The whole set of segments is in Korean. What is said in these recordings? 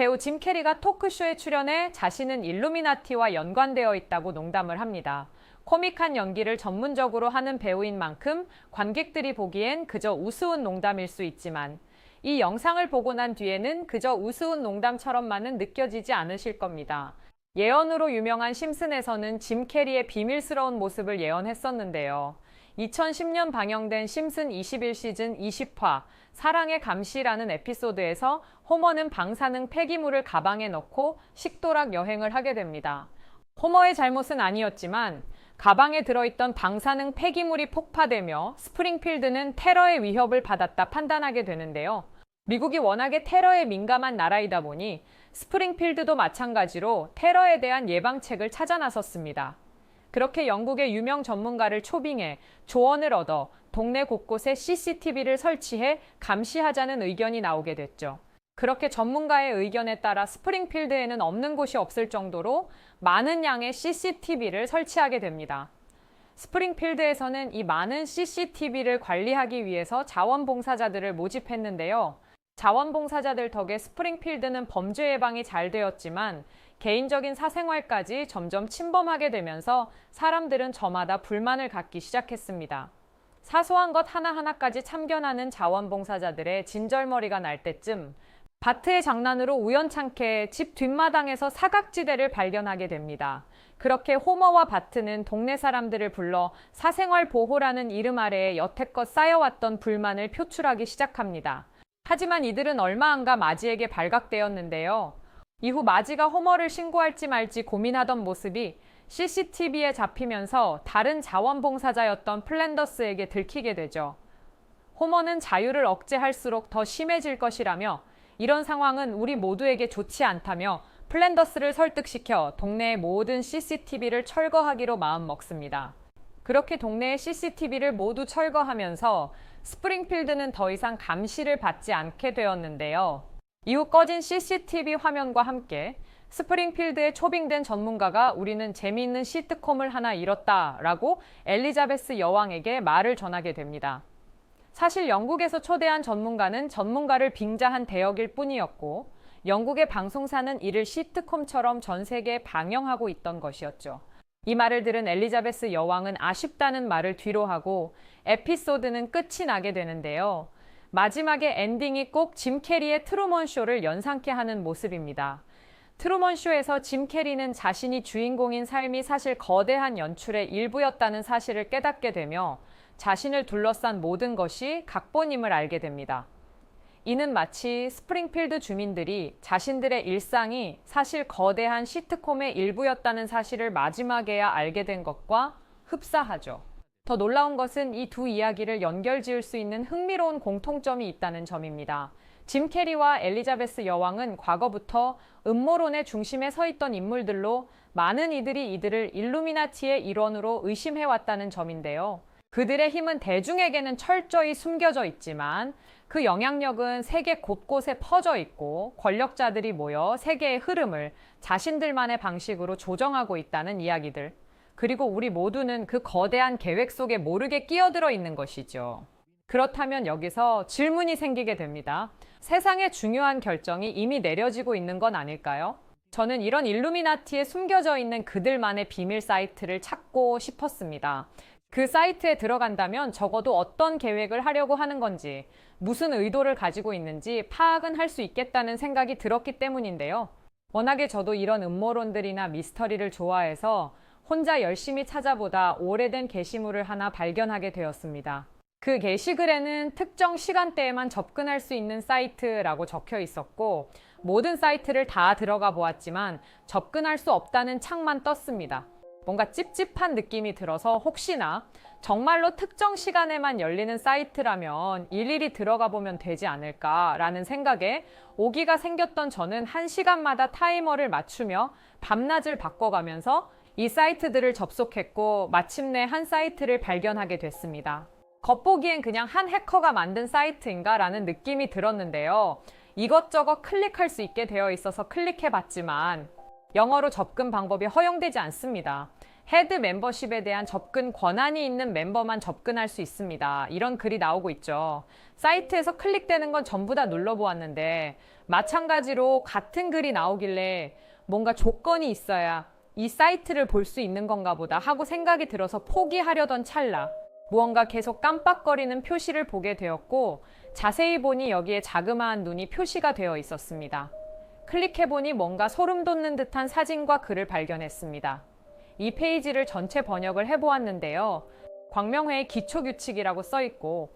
배우 짐 캐리가 토크쇼에 출연해 자신은 일루미나티와 연관되어 있다고 농담을 합니다. 코믹한 연기를 전문적으로 하는 배우인 만큼 관객들이 보기엔 그저 우스운 농담일 수 있지만 이 영상을 보고 난 뒤에는 그저 우스운 농담처럼만은 느껴지지 않으실 겁니다. 예언으로 유명한 심슨에서는 짐 캐리의 비밀스러운 모습을 예언했었는데요. 2010년 방영된 심슨 21시즌 20화 사랑의 감시라는 에피소드에서 호머는 방사능 폐기물을 가방에 넣고 식도락 여행을 하게 됩니다. 호머의 잘못은 아니었지만 가방에 들어있던 방사능 폐기물이 폭파되며 스프링필드는 테러의 위협을 받았다 판단하게 되는데요. 미국이 워낙에 테러에 민감한 나라이다 보니 스프링필드도 마찬가지로 테러에 대한 예방책을 찾아 나섰습니다. 그렇게 영국의 유명 전문가를 초빙해 조언을 얻어 동네 곳곳에 CCTV를 설치해 감시하자는 의견이 나오게 됐죠. 그렇게 전문가의 의견에 따라 스프링필드에는 없는 곳이 없을 정도로 많은 양의 CCTV를 설치하게 됩니다. 스프링필드에서는 이 많은 CCTV를 관리하기 위해서 자원봉사자들을 모집했는데요. 자원봉사자들 덕에 스프링필드는 범죄 예방이 잘 되었지만 개인적인 사생활까지 점점 침범하게 되면서 사람들은 저마다 불만을 갖기 시작했습니다. 사소한 것 하나하나까지 참견하는 자원봉사자들의 진절머리가 날 때쯤 바트의 장난으로 우연찮게 집 뒷마당에서 사각지대를 발견하게 됩니다. 그렇게 호머와 바트는 동네 사람들을 불러 사생활 보호라는 이름 아래에 여태껏 쌓여왔던 불만을 표출하기 시작합니다. 하지만 이들은 얼마 안가 마지에게 발각되었는데요. 이후 마지가 호머를 신고할지 말지 고민하던 모습이 CCTV에 잡히면서 다른 자원봉사자였던 플랜더스에게 들키게 되죠. 호머는 자유를 억제할수록 더 심해질 것이라며 이런 상황은 우리 모두에게 좋지 않다며 플랜더스를 설득시켜 동네의 모든 CCTV를 철거하기로 마음먹습니다. 그렇게 동네의 CCTV를 모두 철거하면서 스프링필드는 더 이상 감시를 받지 않게 되었는데요. 이후 꺼진 CCTV 화면과 함께 스프링필드에 초빙된 전문가가 우리는 재미있는 시트콤을 하나 잃었다라고 엘리자베스 여왕에게 말을 전하게 됩니다. 사실 영국에서 초대한 전문가는 전문가를 빙자한 대역일 뿐이었고 영국의 방송사는 이를 시트콤처럼 전 세계에 방영하고 있던 것이었죠. 이 말을 들은 엘리자베스 여왕은 아쉽다는 말을 뒤로 하고 에피소드는 끝이 나게 되는데요. 마지막에 엔딩이 꼭 짐 캐리의 트루먼 쇼를 연상케 하는 모습입니다. 트루먼 쇼에서 짐 캐리는 자신이 주인공인 삶이 사실 거대한 연출의 일부였다는 사실을 깨닫게 되며 자신을 둘러싼 모든 것이 각본임을 알게 됩니다. 이는 마치 스프링필드 주민들이 자신들의 일상이 사실 거대한 시트콤의 일부였다는 사실을 마지막에야 알게 된 것과 흡사하죠. 더 놀라운 것은 이 두 이야기를 연결 지을 수 있는 흥미로운 공통점이 있다는 점입니다. 짐 캐리와 엘리자베스 여왕은 과거부터 음모론의 중심에 서 있던 인물들로 많은 이들이 이들을 일루미나티의 일원으로 의심해왔다는 점인데요. 그들의 힘은 대중에게는 철저히 숨겨져 있지만 그 영향력은 세계 곳곳에 퍼져 있고 권력자들이 모여 세계의 흐름을 자신들만의 방식으로 조정하고 있다는 이야기들. 그리고 우리 모두는 그 거대한 계획 속에 모르게 끼어들어 있는 것이죠. 그렇다면 여기서 질문이 생기게 됩니다. 세상의 중요한 결정이 이미 내려지고 있는 건 아닐까요? 저는 이런 일루미나티에 숨겨져 있는 그들만의 비밀 사이트를 찾고 싶었습니다. 그 사이트에 들어간다면 적어도 어떤 계획을 하려고 하는 건지, 무슨 의도를 가지고 있는지 파악은 할 수 있겠다는 생각이 들었기 때문인데요. 워낙에 저도 이런 음모론들이나 미스터리를 좋아해서 혼자 열심히 찾아보다 오래된 게시물을 하나 발견하게 되었습니다. 그 게시글에는 특정 시간대에만 접근할 수 있는 사이트라고 적혀 있었고, 모든 사이트를 다 들어가 보았지만 접근할 수 없다는 창만 떴습니다. 뭔가 찝찝한 느낌이 들어서 혹시나 정말로 특정 시간에만 열리는 사이트라면 일일이 들어가 보면 되지 않을까라는 생각에 오기가 생겼던 저는 한 시간마다 타이머를 맞추며 밤낮을 바꿔가면서 이 사이트들을 접속했고 마침내 한 사이트를 발견하게 됐습니다. 겉보기엔 그냥 한 해커가 만든 사이트인가 라는 느낌이 들었는데요. 이것저것 클릭할 수 있게 되어 있어서 클릭해 봤지만 영어로 접근 방법이 허용되지 않습니다. 헤드 멤버십에 대한 접근 권한이 있는 멤버만 접근할 수 있습니다. 이런 글이 나오고 있죠. 사이트에서 클릭되는 건 전부 다 눌러보았는데 마찬가지로 같은 글이 나오길래 뭔가 조건이 있어야 이 사이트를 볼 수 있는 건가 보다 하고 생각이 들어서 포기하려던 찰나 무언가 계속 깜빡거리는 표시를 보게 되었고 자세히 보니 여기에 자그마한 눈이 표시가 되어 있었습니다. 클릭해보니 뭔가 소름 돋는 듯한 사진과 글을 발견했습니다. 이 페이지를 전체 번역을 해보았는데요. 광명회의 기초규칙이라고 써있고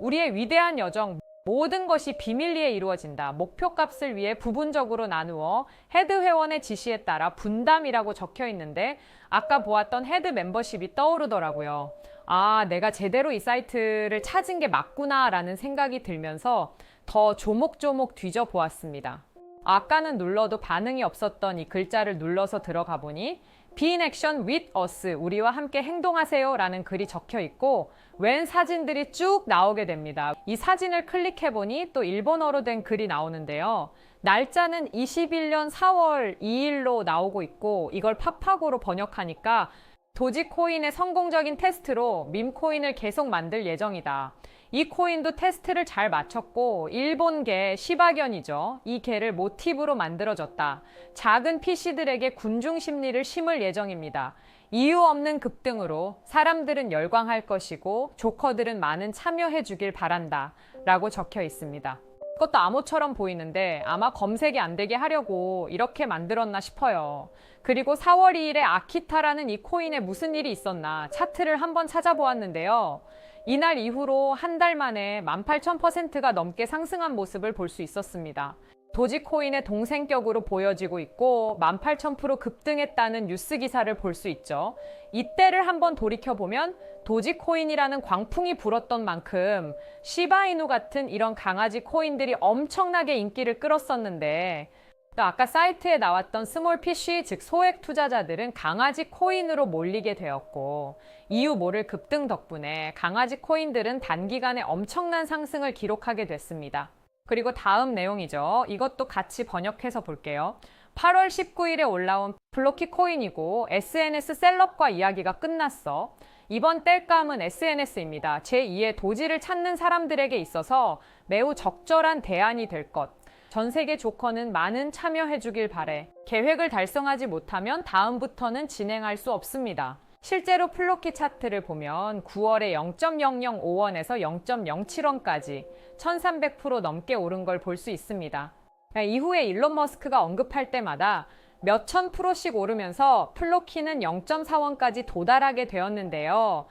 우리의 위대한 여정 모든 것이 비밀리에 이루어진다. 목표값을 위해 부분적으로 나누어 헤드 회원의 지시에 따라 분담이라고 적혀 있는데 아까 보았던 헤드 멤버십이 떠오르더라고요. 아, 내가 제대로 이 사이트를 찾은 게 맞구나라는 생각이 들면서 더 조목조목 뒤져 보았습니다. 아까는 눌러도 반응이 없었던 이 글자를 눌러서 들어가 보니 Be in action with us. 우리와 함께 행동하세요. 라는 글이 적혀 있고, 웬 사진들이 쭉 나오게 됩니다. 이 사진을 클릭해 보니 또 일본어로 된 글이 나오는데요. 날짜는 21년 4월 2일로 나오고 있고, 이걸 팝팝으로 번역하니까 도지코인의 성공적인 테스트로 밈코인을 계속 만들 예정이다. 이 코인도 테스트를 잘 마쳤고 일본계 시바견이죠. 이 개를 모티브로 만들어졌다. 작은 PC들에게 군중 심리를 심을 예정입니다. 이유 없는 급등으로 사람들은 열광할 것이고 조커들은 많은 참여해 주길 바란다. 라고 적혀 있습니다. 그것도 암호처럼 보이는데 아마 검색이 안 되게 하려고 이렇게 만들었나 싶어요. 그리고 4월 2일에 아키타라는 이 코인에 무슨 일이 있었나 차트를 한번 찾아보았는데요. 이날 이후로 한 달 만에 18,000%가 넘게 상승한 모습을 볼 수 있었습니다. 도지코인의 동생격으로 보여지고 있고 18,000% 급등했다는 뉴스 기사를 볼 수 있죠. 이때를 한번 돌이켜보면 도지코인이라는 광풍이 불었던 만큼 시바이누 같은 이런 강아지 코인들이 엄청나게 인기를 끌었었는데 또 아까 사이트에 나왔던 스몰 PC 즉 소액 투자자들은 강아지 코인으로 몰리게 되었고 이유 모를 급등 덕분에 강아지 코인들은 단기간에 엄청난 상승을 기록하게 됐습니다. 그리고 다음 내용이죠. 이것도 같이 번역해서 볼게요. 8월 19일에 올라온 블로키 코인이고 SNS 셀럽과 이야기가 끝났어. 이번 땔감은 SNS입니다. 제2의 도지를 찾는 사람들에게 있어서 매우 적절한 대안이 될 것. 전 세계 조커는 많은 참여해 주길 바래. 계획을 달성하지 못하면 다음부터는 진행할 수 없습니다. 실제로 플로키 차트를 보면 9월에 0.005원에서 0.07원까지 1300% 넘게 오른 걸 볼 수 있습니다. 이후에 일론 머스크가 언급할 때마다 몇천 프로씩 오르면서 플로키는 0.4원까지 도달하게 되었는데요.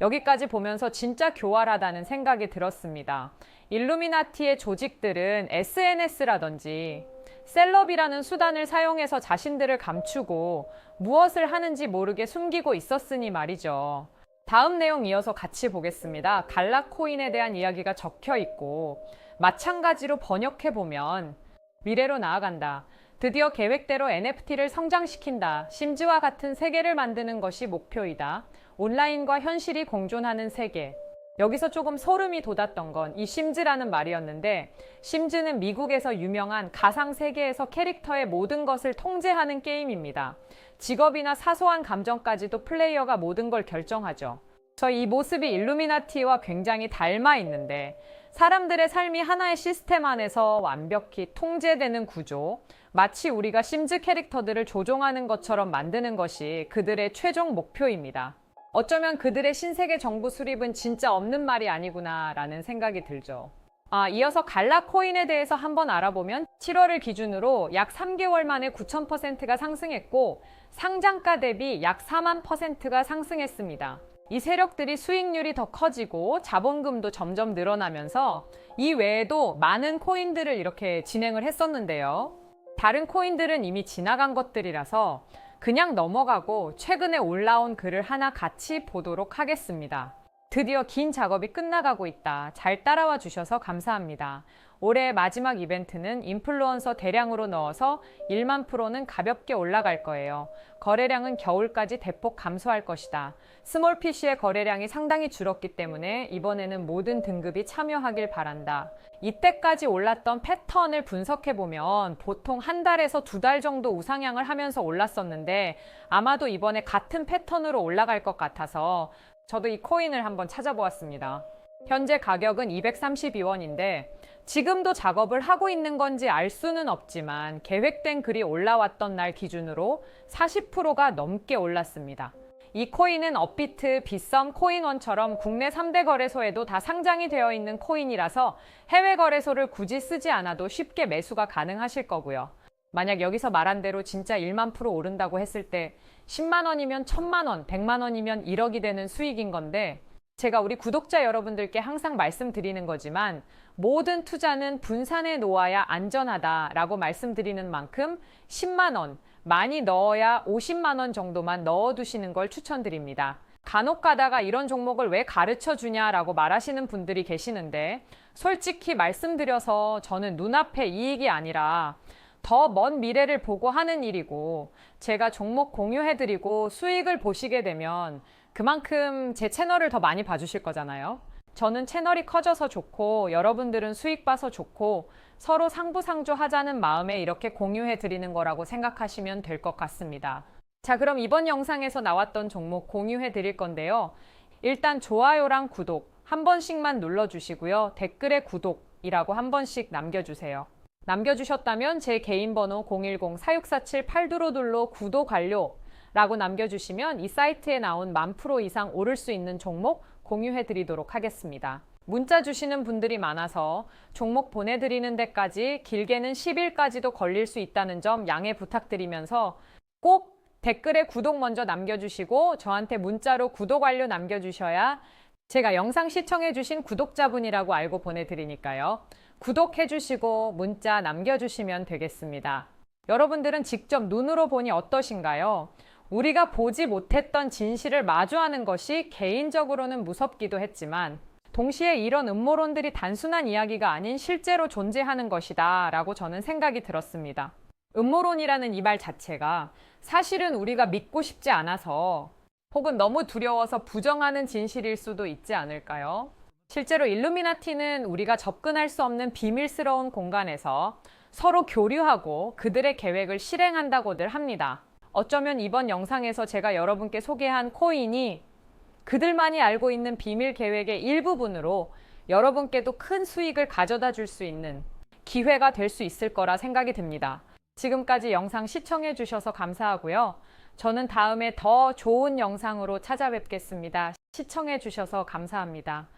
여기까지 보면서 진짜 교활하다는 생각이 들었습니다. 일루미나티의 조직들은 SNS라든지 셀럽이라는 수단을 사용해서 자신들을 감추고 무엇을 하는지 모르게 숨기고 있었으니 말이죠. 다음 내용 이어서 같이 보겠습니다. 갈라코인에 대한 이야기가 적혀 있고 마찬가지로 번역해 보면 미래로 나아간다. 드디어 계획대로 NFT를 성장시킨다. 심즈와 같은 세계를 만드는 것이 목표이다. 온라인과 현실이 공존하는 세계. 여기서 조금 소름이 돋았던 건 이 심즈라는 말이었는데 심즈는 미국에서 유명한 가상 세계에서 캐릭터의 모든 것을 통제하는 게임입니다. 직업이나 사소한 감정까지도 플레이어가 모든 걸 결정하죠. 저 이 모습이 일루미나티와 굉장히 닮아 있는데 사람들의 삶이 하나의 시스템 안에서 완벽히 통제되는 구조, 마치 우리가 심즈 캐릭터들을 조종하는 것처럼 만드는 것이 그들의 최종 목표입니다. 어쩌면 그들의 신세계 정부 수립은 진짜 없는 말이 아니구나 라는 생각이 들죠. 아, 이어서 갈라 코인에 대해서 한번 알아보면 7월을 기준으로 약 3개월 만에 9,000%가 상승했고 상장가 대비 약 4만 퍼센트가 상승했습니다. 이 세력들이 수익률이 더 커지고 자본금도 점점 늘어나면서 이 외에도 많은 코인들을 이렇게 진행을 했었는데요. 다른 코인들은 이미 지나간 것들이라서 그냥 넘어가고 최근에 올라온 글을 하나 같이 보도록 하겠습니다. 드디어 긴 작업이 끝나가고 있다. 잘 따라와 주셔서 감사합니다. 올해 마지막 이벤트는 인플루언서 대량으로 넣어서 1만 프로는 가볍게 올라갈 거예요. 거래량은 겨울까지 대폭 감소할 것이다. 스몰 PC의 거래량이 상당히 줄었기 때문에 이번에는 모든 등급이 참여하길 바란다. 이때까지 올랐던 패턴을 분석해 보면 보통 한 달에서 두 달 정도 우상향을 하면서 올랐었는데 아마도 이번에 같은 패턴으로 올라갈 것 같아서 저도 이 코인을 한번 찾아보았습니다. 현재 가격은 232원인데 지금도 작업을 하고 있는 건지 알 수는 없지만 계획된 글이 올라왔던 날 기준으로 40%가 넘게 올랐습니다. 이 코인은 업비트, 빗썸, 코인원처럼 국내 3대 거래소에도 다 상장이 되어 있는 코인이라서 해외 거래소를 굳이 쓰지 않아도 쉽게 매수가 가능하실 거고요. 만약 여기서 말한 대로 진짜 1만 프로 오른다고 했을 때 10만 원이면 1000만 원, 100만 원이면 1억이 되는 수익인 건데 제가 우리 구독자 여러분들께 항상 말씀드리는 거지만 모든 투자는 분산해 놓아야 안전하다라고 말씀드리는 만큼 10만 원, 많이 넣어야 50만 원 정도만 넣어 두시는 걸 추천드립니다. 간혹 가다가 이런 종목을 왜 가르쳐 주냐라고 말하시는 분들이 계시는데 솔직히 말씀드려서 저는 눈앞의 이익이 아니라 더 먼 미래를 보고 하는 일이고 제가 종목 공유해 드리고 수익을 보시게 되면 그만큼 제 채널을 더 많이 봐주실 거잖아요. 저는 채널이 커져서 좋고 여러분들은 수익 봐서 좋고 서로 상부상조 하자는 마음에 이렇게 공유해 드리는 거라고 생각하시면 될 것 같습니다. 자, 그럼 이번 영상에서 나왔던 종목 공유해 드릴 건데요. 일단 좋아요랑 구독 한 번씩만 눌러 주시고요. 댓글에 구독이라고 한 번씩 남겨 주세요. 남겨 주셨다면 제 개인 번호 010-4647-8252로 구독 완료 라고 남겨주시면 이 사이트에 나온 만 프로 이상 오를 수 있는 종목 공유해 드리도록 하겠습니다. 문자 주시는 분들이 많아서 종목 보내드리는 데까지 길게는 10일까지도 걸릴 수 있다는 점 양해 부탁드리면서 꼭 댓글에 구독 먼저 남겨주시고 저한테 문자로 구독 완료 남겨주셔야 제가 영상 시청해주신 구독자분이라고 알고 보내드리니까요. 구독해주시고 문자 남겨주시면 되겠습니다. 여러분들은 직접 눈으로 보니 어떠신가요? 우리가 보지 못했던 진실을 마주하는 것이 개인적으로는 무섭기도 했지만 동시에 이런 음모론들이 단순한 이야기가 아닌 실제로 존재하는 것이다 라고 저는 생각이 들었습니다. 음모론이라는 이 말 자체가 사실은 우리가 믿고 싶지 않아서 혹은 너무 두려워서 부정하는 진실일 수도 있지 않을까요? 실제로 일루미나티는 우리가 접근할 수 없는 비밀스러운 공간에서 서로 교류하고 그들의 계획을 실행한다고들 합니다. 어쩌면 이번 영상에서 제가 여러분께 소개한 코인이 그들만이 알고 있는 비밀 계획의 일부분으로 여러분께도 큰 수익을 가져다 줄 수 있는 기회가 될 수 있을 거라 생각이 듭니다. 지금까지 영상 시청해 주셔서 감사하고요. 저는 다음에 더 좋은 영상으로 찾아뵙겠습니다. 시청해 주셔서 감사합니다.